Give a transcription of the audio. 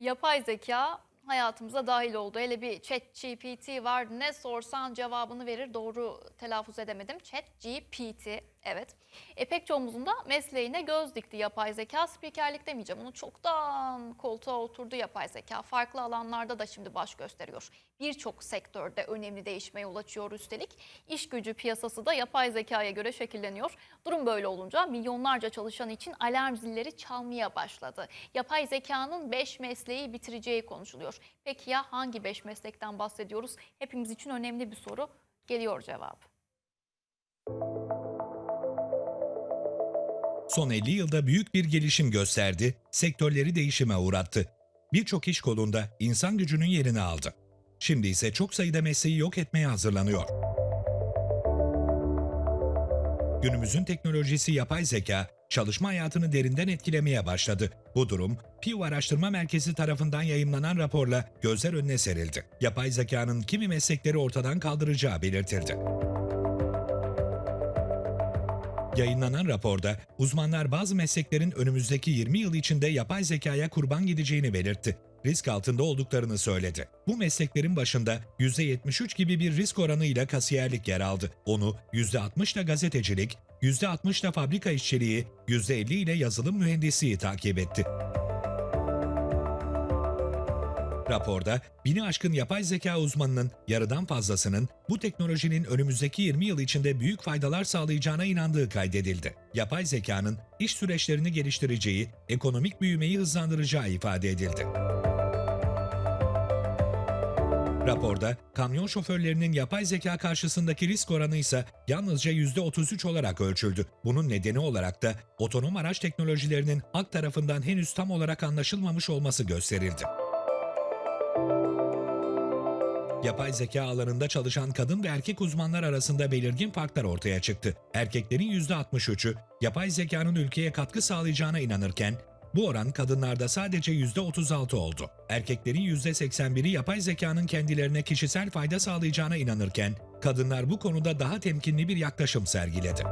Yapay zeka hayatımıza dahil oldu. Hele bir chat GPT var. Ne sorsan cevabını verir. Doğru telaffuz edemedim. Chat GPT. Evet. E pek çoğumuzun da mesleğine göz dikti yapay zeka. Spikerlik demeyeceğim. Onu çoktan koltuğa oturdu yapay zeka. Farklı alanlarda da şimdi baş gösteriyor. Birçok sektörde önemli değişmeye yol açıyor üstelik. İş gücü piyasası da yapay zekaya göre şekilleniyor. Durum böyle olunca milyonlarca çalışan için alarm zilleri çalmaya başladı. Yapay zekanın 5 mesleği bitireceği konuşuluyor. Peki ya hangi 5 meslekten bahsediyoruz? Hepimiz için önemli bir soru. Geliyor cevap. Son 50 yılda büyük bir gelişim gösterdi, sektörleri değişime uğrattı. Birçok iş kolunda insan gücünün yerini aldı. Şimdi ise çok sayıda mesleği yok etmeye hazırlanıyor. Günümüzün teknolojisi yapay zeka, çalışma hayatını derinden etkilemeye başladı. Bu durum, Pew Araştırma Merkezi tarafından yayımlanan raporla gözler önüne serildi. Yapay zekanın kimi meslekleri ortadan kaldıracağı belirtildi. Yayınlanan raporda uzmanlar bazı mesleklerin önümüzdeki 20 yıl içinde yapay zekaya kurban gideceğini belirtti. Risk altında olduklarını söyledi. Bu mesleklerin başında %73 gibi bir risk oranıyla kasiyerlik yer aldı. Onu %60 ile gazetecilik, %60 ile fabrika işçiliği, %50 ile yazılım mühendisliği takip etti. Raporda bini aşkın yapay zeka uzmanının yarıdan fazlasının bu teknolojinin önümüzdeki 20 yıl içinde büyük faydalar sağlayacağına inandığı kaydedildi. Yapay zekanın iş süreçlerini geliştireceği, ekonomik büyümeyi hızlandıracağı ifade edildi. Raporda kamyon şoförlerinin yapay zeka karşısındaki risk oranı ise yalnızca %33 olarak ölçüldü. Bunun nedeni olarak da otonom araç teknolojilerinin halk tarafından henüz tam olarak anlaşılmamış olması gösterildi. Yapay zeka alanında çalışan kadın ve erkek uzmanlar arasında belirgin farklar ortaya çıktı. Erkeklerin %63'ü yapay zekanın ülkeye katkı sağlayacağına inanırken bu oran kadınlarda sadece %36 oldu. Erkeklerin %81'i yapay zekanın kendilerine kişisel fayda sağlayacağına inanırken kadınlar bu konuda daha temkinli bir yaklaşım sergiledi.